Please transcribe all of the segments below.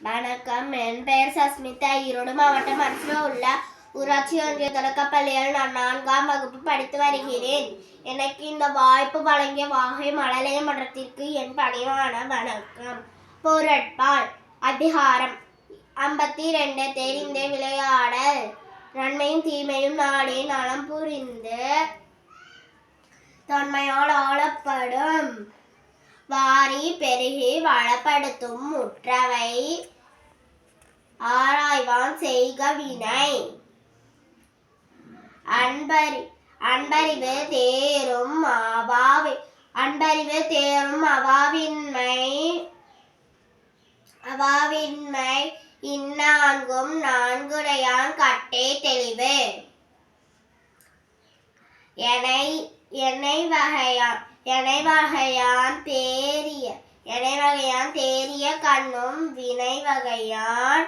வணக்கம். என் பெயர் சஸ்மிதா. ஈரோடு மாவட்டம் அரசில் உள்ள ஊராட்சி ஒன்றிய தொடக்கப்பள்ளியில் நான் நான்காம் வகுப்பு படித்து வருகிறேன். எனக்கு இந்த வாய்ப்பு வழங்கிய வாகை மழலைய மன்றத்திற்கு என் பணிவான வணக்கம். பொருட்பால் அதிகாரம் ஐம்பத்தி ரெண்டு தெரிந்த விளையாடல் நன்மையும் தீமையும் நாடே நலம் புரிந்து தன்மையால் ஆளப்படும். வாரி பெருகி வளப்படுத்தும் முற்றவை. ஆராய்வான் செய்க வினை அன்பறி அன்பறிவு தேரும் அவாவி அன்பறிவு தேரும் அவாவின்மை. அவாவின்மை இந்நான்கும் நான்குடையான் கட்டே தெளிவு. எனை எனை வகையான் எனைவகையான் தேரிய எனைவகையான் தேரிய கண்ணும் வினை வகையான்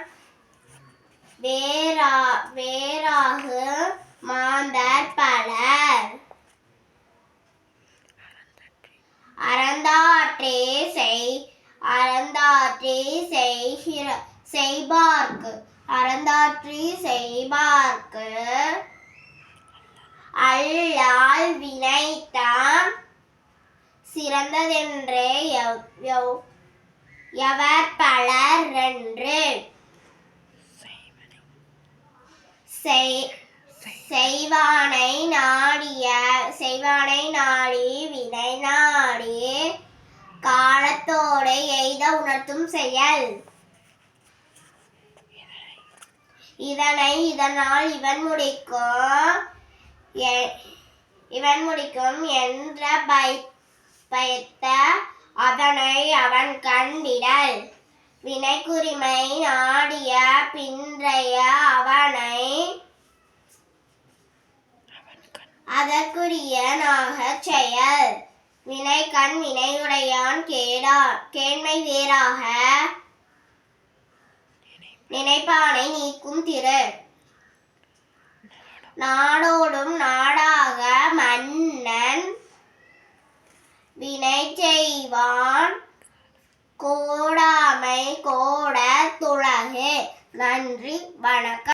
வேறா வேறாகு மாந்தர் பலர். அறந்தாற்றே செய் அறந்தாற்றே செய்கிற செய்பார்க்கு அறந்தாற்றி செய்பார்க்கு. அல்லால் வினைத்த சிறந்ததென்றே எவர் பலர் என்று செய்வானை நாடிய செய்வானை நாடி வினை நாடி காலத்தோடு எய்த உணர்த்தும் செயல். இதனை இதனால் இவன் முடிக்கும் எ- இவன் முடிக்கும் என்ற பை வைத்த அதனை அவன் கண்டிடல். வினைக்குரிமை நாடிய பின்றைய அவனை அதற்குரிய நாகச் செயல். வினை கண் வினையுடையான் கேடா கேண்மை வேறாக நினைப்பானை நீக்கும் திரு நாடோடும் செய்வான். கோடாமை கோட துலகு நன்றி வணக்கம்.